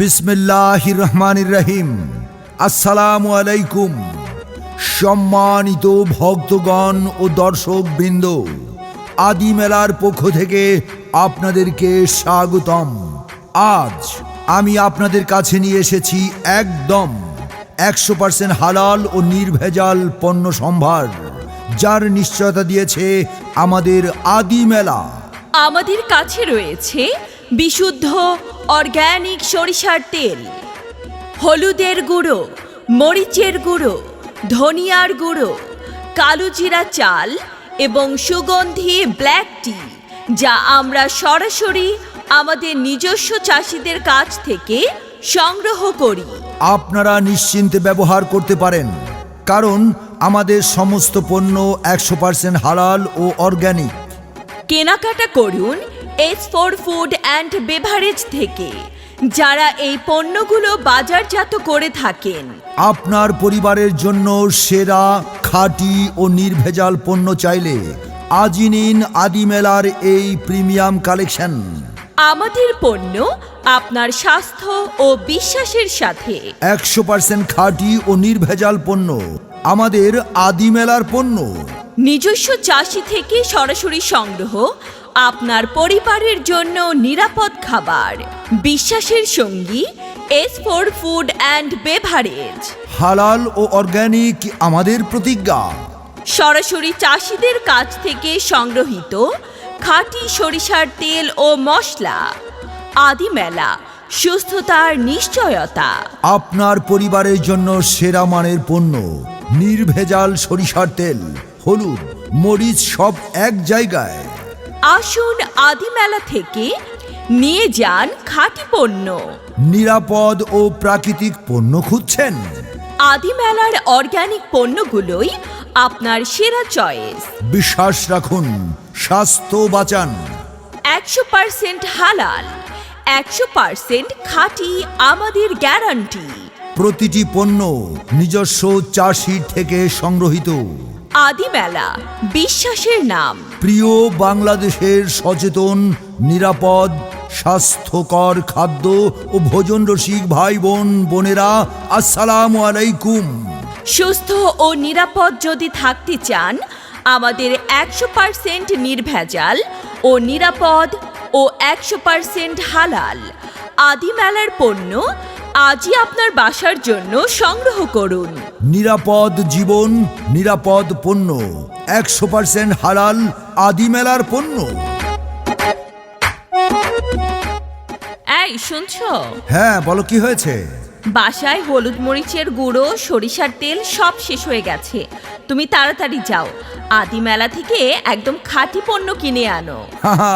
বিসমিল্লাহ রহমান রহিম আসসালামু আলাইকুম সম্মানিত ভক্তগণ ও দর্শক বৃন্দ আদি মেলার পক্ষ থেকে আপনাদেরকে স্বাগতম। আজ আমি আপনাদের কাছে নিয়ে এসেছি একদম একশো পার্সেন্ট হালাল ও নির্ভেজাল পণ্য সম্ভার, যার নিশ্চয়তা দিয়েছে আমাদের আদি মেলা। আমাদের কাছে রয়েছে বিশুদ্ধ অর্গ্যানিক সরিষার তেল। হলুদের গুঁড়ো মরিচের গুঁড়ো ধনিয়ার গুঁড়ো কালো জিরা চাল এবং সুগন্ধি ব্ল্যাক টি যা আমরা সরাসরি আমাদের নিজস্ব চাষিদের কাছ থেকে সংগ্রহ করি। আপনারা নিশ্চিন্তে ব্যবহার করতে পারেন কারণ আমাদের সমস্ত পণ্য একশো পার্সেন্ট হালাল ও অর্গ্যানিক কেনাকাটা করুন S four food and beverage থেকে। যারা এই পণ্যগুলো বাজারজাত করে থাকেন। আপনার পরিবারের জন্য সেরা খাঁটি ও নির্ভেজাল পণ্য চাইলে আজই নিন আদি মেলার এই প্রিমিয়াম কালেকশন। আমাদের পণ্য আপনার স্বাস্থ্য ও বিশ্বাসের সাথে। একশো পার্সেন্ট খাঁটি ও নির্ভেজাল পণ্য। আমাদের আদিমেলার পণ্য। নিজস্ব চাষি থেকে সরাসরি সংগ্রহ আপনার পরিবারের জন্য নিরাপদ খাবার বিশ্বাসের সঙ্গী S four food and beverage হালাল ও অর্গ্যানিক আমাদের প্রতিজ্ঞা। সরাসরি চাষিদের কাছ থেকে সংগ্রহিত খাঁটি সরিষার তেল ও মশলা। আদি মেলা সুস্থতার নিশ্চয়তা। আপনার পরিবারের জন্য সেরা মানের পণ্য নির্ভেজাল সরিষার তেল। হলুদ মরিচ সব এক জায়গায়। আসুন আদি মেলা থেকে নিয়ে যান খাঁটি পণ্য। নিরাপদ ও প্রাকৃতিক পণ্য খুঁজছেন? আদি মেলার অর্গ্যানিক পণ্যগুলোই আপনার সেরা চয়েস বিশ্বাস রাখুন স্বাস্থ্য বাঁচান। একশো পার্সেন্ট হালাল একশো পার্সেন্ট খাঁটি আমাদের গ্যারান্টি প্রতিটি পণ্য নিজস্ব চাষির থেকে সংগ্রহিত। আদি মেলা বিশ্বাসের নাম। প্রিয় বাংলাদেশের সচেতন নিরাপদ স্বাস্থ্যকর খাদ্য ও ভোজন রসিক ভাই বোন বোনেরা আসসালামু আলাইকুম। সুস্থ ও নিরাপদ যদি থাকতে চান আমাদের একশো পার্সেন্ট নির্ভেজাল ও নিরাপদ ও একশো পার্সেন্ট হালাল আদি মেলার পণ্য আজই আপনার বাসার জন্য সংগ্রহ করুন। নিরাপদ জীবন নিরাপদ পণ্য একশো পার্সেন্ট হালাল আদি মেলার পণ্য। এই শুনছো? হ্যাঁ বলো কি হয়েছে? বাসায় হলুদ মরিচের গুঁড়ো সরিষার তেল সব শেষ হয়ে গেছে। তুমি তাড়াতাড়ি যাও। আদি মেলা থেকে একদম খাঁটি পণ্য কিনে আনো।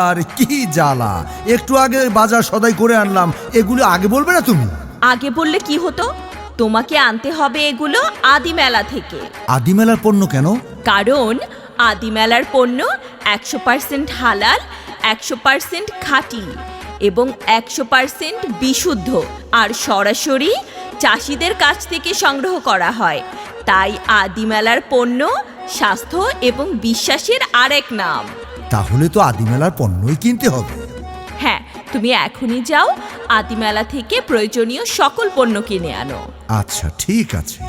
আর কি জ্বালা। একটু আগে বাজার সদাই করে আনলাম। এগুলো আগে বলবে না তুমি? আগে বললে কি হতো? তোমাকে আনতে হবে এগুলো আদি মেলা থেকে। আদি মেলার পণ্য কেন? কারণ আদি মেলার পণ্য একশো পার্সেন্ট হালাল একশো পার্সেন্ট খাঁটি এবং একশো পার্সেন্ট বিশুদ্ধ। আর সরাসরি চাষিদের কাছ থেকে সংগ্রহ করা হয়। তাই আদি মেলার পণ্য স্বাস্থ্য এবং বিশ্বাসের আরেক নাম। তাহলে তো আদি মেলার পণ্যই কিনতে হবে। তুমি এখনই যাও আদিমেলা থেকে প্রয়োজনীয় সকল পণ্য কিনে আনো। আচ্ছা ঠিক আছে।